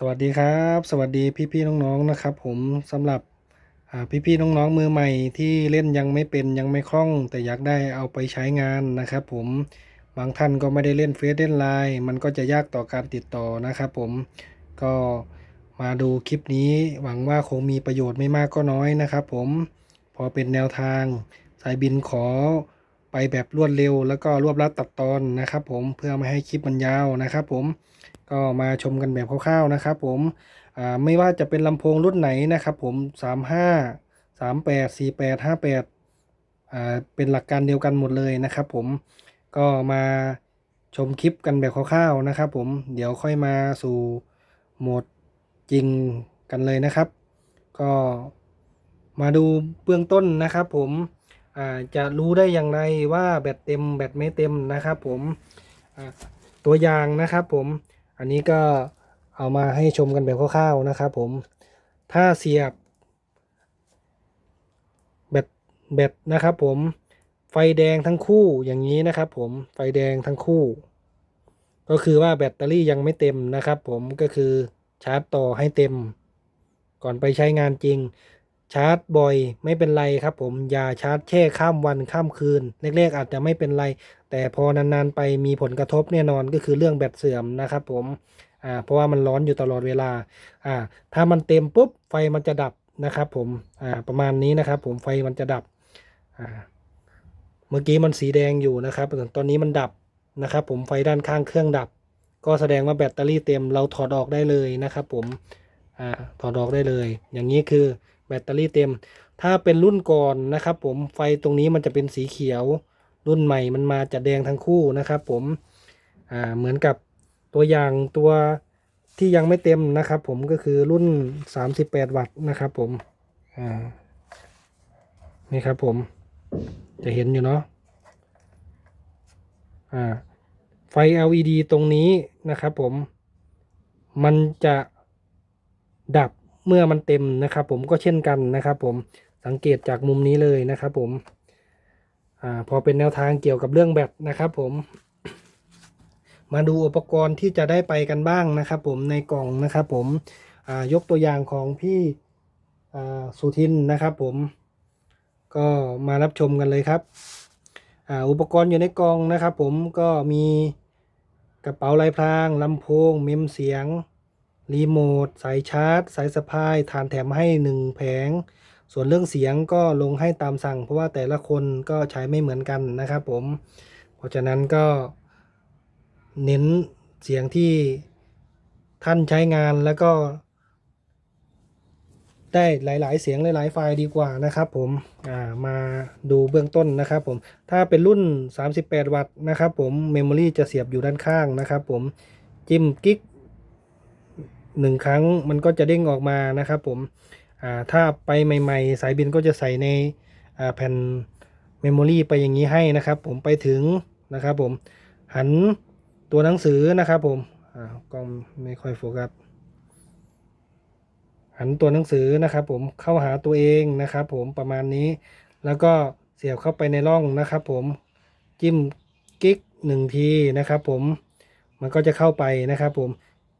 สวัสดีครับ สวัสดีพี่ๆน้องๆนะครับ ผมสำหรับอ่พี่ๆน้องๆมือใหม่ที่เล่นยังไม่เป็นยังไม่คล่อง แต่อยากได้เอาไปใช้งานนะครับ ผมบางท่านก็ไม่ได้เล่นเฟซเล่นไลน์มันก็จะยากต่อการติดต่อนะครับผมก็มาดูคลิปนี้หวังว่าคงมีประโยชน์ไม่มากก็น้อยนะครับ ผมพอเป็นแนวทาง สายบินขอไปแบบรวดเร็ว แล้วก็รวบรัดตัดตอนนะครับ ผมเพื่อไม่ให้คลิปมันยาวนะครับ ผม ก็มาชมกันแบบคร่าวๆนะครับผมอ่าไม่ว่าจะเป็นลำโพงรุ่นไหนนะครับผม 35 38 48 58อ่าเป็นหลักการเดียวกันหมดเลยนะครับผมก็มาชมคลิปกันแบบคร่าวๆนะครับผมเดี๋ยวค่อยมาสู่โหมดจริงกันเลยนะครับ ก็มาดูเบื้องต้นนะครับผมอ่าจะรู้ได้อย่างไรว่าแบตเต็มแบตไม่เต็มนะครับผมตัวอย่างนะครับผม อันนี้ก็เอามาให้ชมกันแบบคร่าวๆนะครับผมถ้าเสียบแบตแบตนะครับผมไฟแดงทั้งคู่อย่างนี้นะครับผมไฟแดงทั้งคู่ ก็คือว่าแบตเตอรี่ยังไม่เต็มนะครับผมก็คือชาร์จต่อให้เต็ม ก่อนไปใช้งานจริง ชาร์จบ่อยไม่เป็นไรครับผมอย่าชาร์จแช่ข้ามวันข้ามคืนแรกๆอาจจะไม่เป็นไร แต่พอนานๆไปมีผลกระทบแน่นอนก็คือเรื่องแบตเสื่อมนะครับผมอ่าเพราะว่ามันร้อนอยู่ตลอดเวลาอ่าถ้ามันเต็มปุ๊บไฟมันจะดับนะครับผมอ่าประมาณนี้นะครับผมไฟมันจะดับอ่าเมื่อกี้มันสีแดงอยู่นะครับตอนนี้มันดับนะครับผมไฟด้านข้างเครื่องดับ ก็แสดงว่าแบตเตอรี่เต็มเราถอดออกได้เลยนะครับผมอ่าถอดออกได้เลย อย่างนี้คือ แบตเตอรี่เต็ม ถ้าเป็นรุ่นก่อนนะครับ ผมไฟตรงนี้มันจะเป็นสีเขียว รุ่นใหม่มันมาจะแดงทั้งคู่นะครับ ผมอ่าเหมือนกับตัวอย่างตัวที่ยังไม่เต็มนะครับ ผมก็คือรุ่น 38 วัตต์นะครับ ผมอ่านี่ครับ ผมจะเห็นอยู่เนาะอ่าไฟ LED ตรงนี้นะครับ ผมมันจะดับ เมื่อมันเต็มนะครับ ผมก็เช่นกันนะครับ ผมสังเกตจากมุมนี้เลยนะครับ ผมอ่าพอเป็นแนวทางเกี่ยวกับเรื่องแบตนะครับ ผม มาดูอุปกรณ์ที่จะได้ไปกันบ้างนะครับ ผมในกล่องนะครับ ผมอ่ายกตัวอย่างของพี่อ่าสุทินนะครับ ผมก็มารับชมกันเลยครับอ่าอุปกรณ์อยู่ในกล่องนะครับ ผมก็มีกระเป๋าลายพรางลำโพงเมมเสียง รีโมท สายชาร์จ สายสะพาย ฐานแถมให้ 1 แผง ส่วนเรื่องเสียงก็ลงให้ตามสั่ง เพราะว่าแต่ละคนก็ใช้ไม่เหมือนกันนะครับผม เพราะฉะนั้นก็เน้นเสียงที่ท่านใช้งานแล้วก็ ได้หลาย ๆ เสียงหลาย ๆ ไฟล์ดีกว่านะครับผม อ่า มาดูเบื้องต้นนะครับผม ถ้าเป็นรุ่น 38 วัตต์นะครับผม เมมโมรีจะเสียบอยู่ด้านข้างนะครับผม จิ้มกิ๊ก หนึ่งครั้งมันก็จะเด้งออกมานะครับผมถ้าไปใหม่ ๆ สายบินก็จะใส่ในแผ่นเมมโมรีไปอย่างนี้ให้นะครับ ผมไปถึงนะครับผมหันตัวหนังสือนะครับผมกล้องไม่ค่อยโฟกัสหันตัวหนังสือนะครับ ผมเข้าหาตัวเองนะครับ ผมประมาณนี้ แล้วก็เสียบเข้าไปในร่องนะครับ ผมจิ้มกิ๊กหนึ่งทีนะครับ ผมมันก็จะเข้าไปนะครับ ผม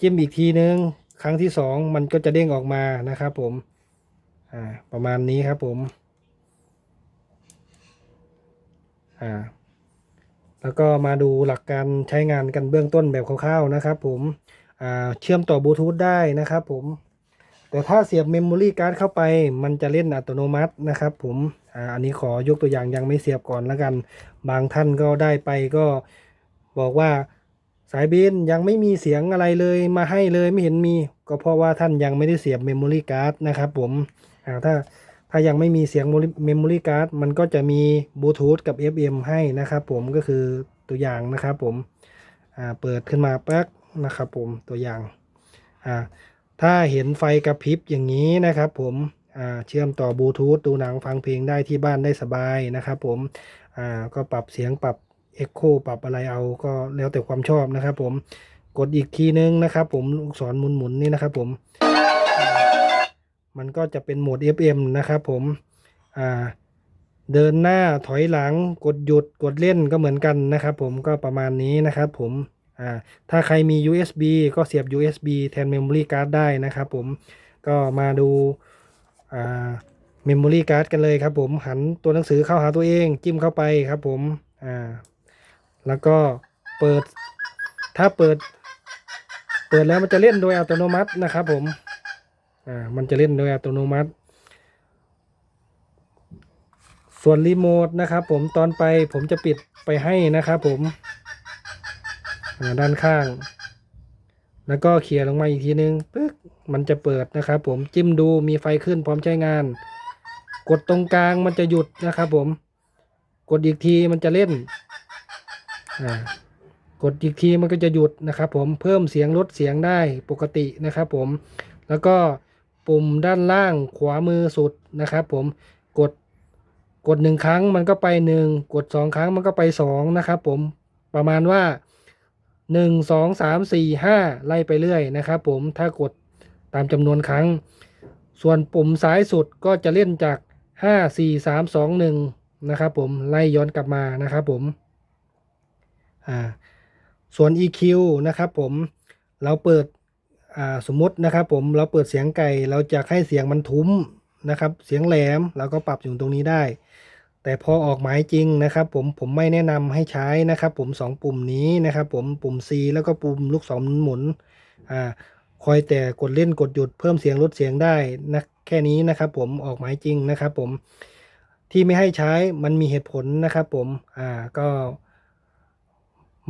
จิ้มอีกทีนึง ครั้งที่สองมันก็จะเด้งออกมานะครับผม อ่า ประมาณนี้ครับผม อ่า แล้วก็มาดูหลักการใช้งานกันเบื้องต้นแบบคร่าวๆนะครับผม อ่า เชื่อมต่อบลูทูธได้นะครับผม แต่ถ้าเสียบเมมโมรี่การ์ดเข้าไป มันจะเล่นอัตโนมัตินะครับผม อ่า อันนี้ขอยกตัวอย่างยังไม่เสียบก่อนแล้วกัน บางท่านก็ได้ไปก็บอกว่า สายบินยังไม่มีเสียงอะไรเลยมาให้เลยไม่เห็นมี ก็เพราะว่าท่านยังไม่ได้เสียบเมมโมรี่การ์ดนะครับผมถ้าถ้ายังไม่มีเสียงเมมโมรี่การ์ดมันก็จะมีบลูทูธกับ FM ให้นะครับผมก็คือตัวอย่างนะครับผมเปิดขึ้นมาแป๊กนะครับผมตัวอย่างถ้าเห็นไฟกระพริบอย่างนี้นะครับผมเชื่อมต่อบลูทูธดูหนังฟังเพลงได้ที่บ้านได้สบายนะครับผมก็ปรับเสียงปรับ เอ็กโคปรับอะไรเอาก็แล้วแต่ความชอบนะครับผมกดอีกทีนึงนะครับผมลูกศรหมุนๆนี่นะครับผม มันก็จะเป็นโหมด FM นะครับผมอ่าเดินหน้าถอยหลังกดหยุดกดเล่นก็เหมือนกันนะครับผมก็ประมาณนี้นะครับผมอ่าถ้าใครมี USB ก็เสียบ USB แทน Memory Card ได้นะครับผมก็มาดูอ่า Memory Card กันเลยครับผมหันตัวหนังสือเข้าหาตัวเองจิ้มเข้าไปครับผมอ่า แล้วก็เปิด ถ้าเปิด เปิดแล้วมันจะเล่นโดยอัตโนมัตินะครับ ผม อ่า มันจะเล่นโดยอัตโนมัติ ส่วนรีโมทนะครับ ผมตอนไปผมจะปิดไปให้นะครับผมอ่าด้านข้าง แล้วก็เขี่ยลงมาอีกทีนึงปึ๊กมันจะเปิดนะครับผมจิ้มดูมีไฟขึ้นพร้อมใช้งาน กดตรงกลางมันจะหยุดนะครับผม กดอีกทีมันจะเล่น กดอีกทีมันก็จะหยุดนะครับผมเพิ่มเสียงลดเสียงได้ปกตินะครับผมแล้วก็ปุ่มด้านล่างขวามือสุดนะครับผมกดกดหนึ่งครั้งมันก็ไปหนึ่งกดสองครั้งมันก็ไปสองนะครับผมประมาณว่าหนึ่งสองสามสี่ห้าไล่ไปเรื่อยนะครับผมถ้ากดตามจำนวนครั้ง ส่วนปุ่มซ้ายสุดก็จะเล่นจากห้าสี่สามสองหนึ่งนะครับผมไล่ย้อนกลับมานะครับผม อ่าส่วน EQ นะครับผมเราเปิดอ่าสมมตินะครับผมเราเปิดเสียงไก่เราจะให้เสียงมันทุ้มนะครับ เสียงแหลมเราก็ปรับอยู่ตรงนี้ได้ แต่พอออกหมายจริงนะครับ ผมผมไม่แนะนำให้ใช้นะครับ ผมสองปุ่มนี้นะครับ ผมปุ่ม C แล้วก็ปุ่มลูกศรหมุนอ่าคอยแต่กดเล่นกดหยุดเพิ่มเสียงลดเสียงได้นะแค่นี้นะครับ ผมออกหมายจริงนะครับ ผมที่ไม่ให้ใช้มันมีเหตุผลนะครับ ผมอ่าก็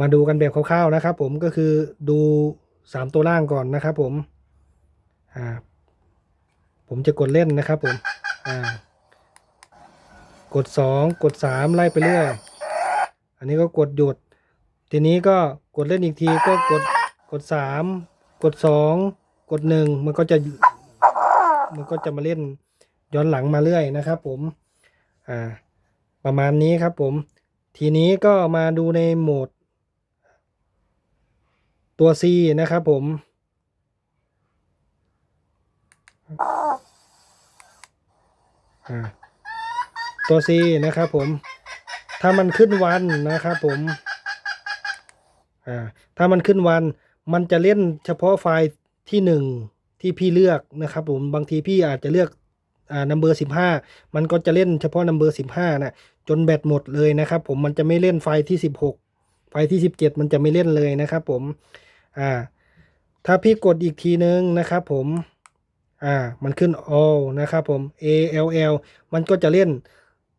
มาดูกันแบบคร่าวๆนะครับ ผมก็คือดูสามตัวล่างก่อนนะครับ ผมอ่าผมจะกดเล่นนะครับ ผมอ่ากดสองกดสามไล่ไปเรื่อยอันนี้ก็กดหยุด ทีนี้ก็กดเล่นอีกทีก็กดกดสามกดสองกดหนึ่งมันก็จะมันก็จะมาเล่นย้อนหลังมาเรื่อยนะครับ ผมอ่าประมาณนี้ครับผม ทีนี้ก็มาดูในโหมด ตัว C นะครับผม ตัว C นะครับผม ถ้ามันขึ้นวันนะครับผมถ้ามันขึ้นวัน มันจะเล่นเฉพาะไฟล์ที่หนึ่งที่พี่เลือกนะครับผม บางทีพี่อาจจะเลือกอ่านัมเบอร์สิบห้ามันก็จะเล่นเฉพาะนัมเบอร์สิบห้านะจนแบตหมดเลยนะครับผม มันจะไม่เล่นไฟล์ที่สิบหกไฟล์ที่สิบเจ็ดมันจะไม่เล่นเลยนะครับผม อ่า ถ้าพี่กดอีกทีนึงนะครับผม อ่า มันขึ้น all นะครับผม A L L มันก็จะเล่น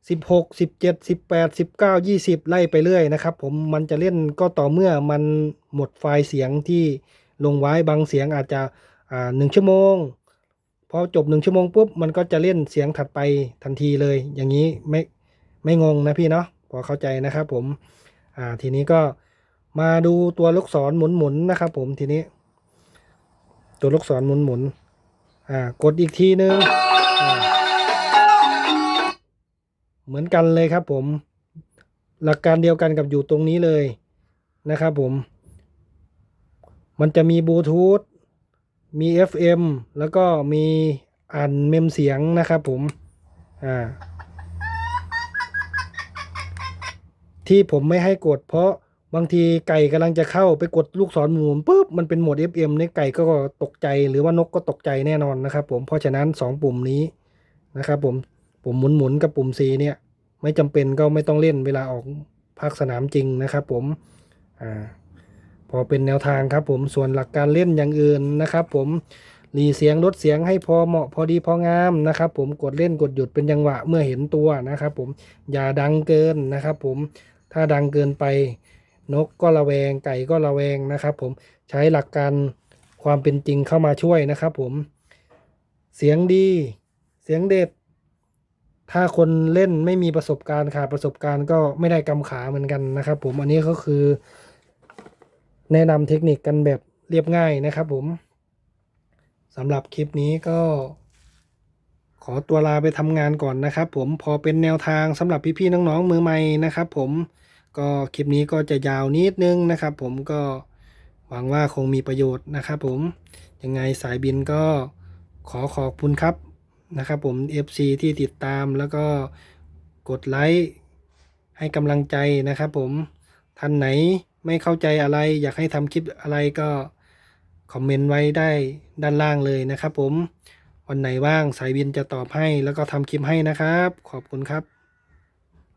16 17 18 19 20 ไล่ไปเรื่อยนะครับผม มันจะเล่นก็ต่อเมื่อมันหมดไฟล์เสียงที่ลงไว้บางเสียงอาจจะ อ่าหนึ่งชั่วโมง พอจบหนึ่งชั่วโมงปุ๊บ มันก็จะเล่นเสียงถัดไปทันทีเลย อย่างนี้ไม่ ไม่งงนะพี่เนาะ พอเข้าใจนะครับผม อ่า ทีนี้ก็ มาดูตัวลูกศรหมุนๆนะครับผมทีนี้ ตัวลูกศรหมุนๆอ่ากดอีกทีนึงอ่าเหมือนกันเลยครับผม หลักการเดียวกันกับอยู่ตรงนี้เลยนะครับผม มันจะมีบลูทูธมี FM แล้วก็มีอ่านเมมเสียงนะครับผมอ่าที่ผมไม่ให้กดเพราะ บางทีไก่กำลังจะเข้าไปกดลูกศรหมุนปุ๊บมันเป็นโหมด FM ในไก่ก็ตกใจหรือว่านกก็ตกใจแน่นอนนะครับ ผมเพราะฉะนั้น 2 ปุ่มนี้นะครับผมปุ่มหมุนหมุนๆกับปุ่ม C เนี่ย ไม่จำเป็นก็ไม่ต้องเล่นเวลาออกภาคสนามจริงนะครับ ผมอ่าพอเป็นแนวทางครับ ผมส่วนหลักการเล่นอย่างอื่นนะครับ ผมหลีเสียงลดเสียงให้พอเหมาะพอดีพองามนะครับ ผมกดเล่นกดหยุดเป็นจังหวะเมื่อเห็นตัวนะครับ ผมอย่าดังเกินนะครับ ผมถ้าดังเกินไป นกก็ระแวงไก่ก็ระแวงนะครับ ผมใช้หลักการความเป็นจริงเข้ามาช่วยนะครับ ผม เสียงดี เสียงเด็ด ถ้าคนเล่นไม่มีประสบการณ์ขาดประสบการณ์ก็ไม่ได้กำขาเหมือนกันนะครับ ผมอันนี้ก็คือ แนะนำเทคนิคกันแบบเรียบง่ายนะครับ ผมสำหรับคลิปนี้ก็ ขอตัวลาไปทำงานก่อนนะครับ ผมพอเป็นแนวทางสำหรับพี่ๆน้องๆมือใหม่นะครับ ผม ก็คลิปนี้ก็จะยาวนิดนึงนะครับ ผมก็หวังว่าคงมีประโยชน์นะครับผมยังไงสายบินก็ขอขอบคุณครับนะครับผม FC ที่ติดตามแล้วก็กดไลค์ให้กำลังใจนะครับผมท่านไหนไม่เข้าใจอะไร อยากให้ทำคลิปอะไรก็คอมเมนต์ไว้ได้ด้านล่างเลยนะครับผมวันไหนว่างสายวินจะตอบให้แล้วก็ทำคลิปให้นะครับ ขอบคุณครับ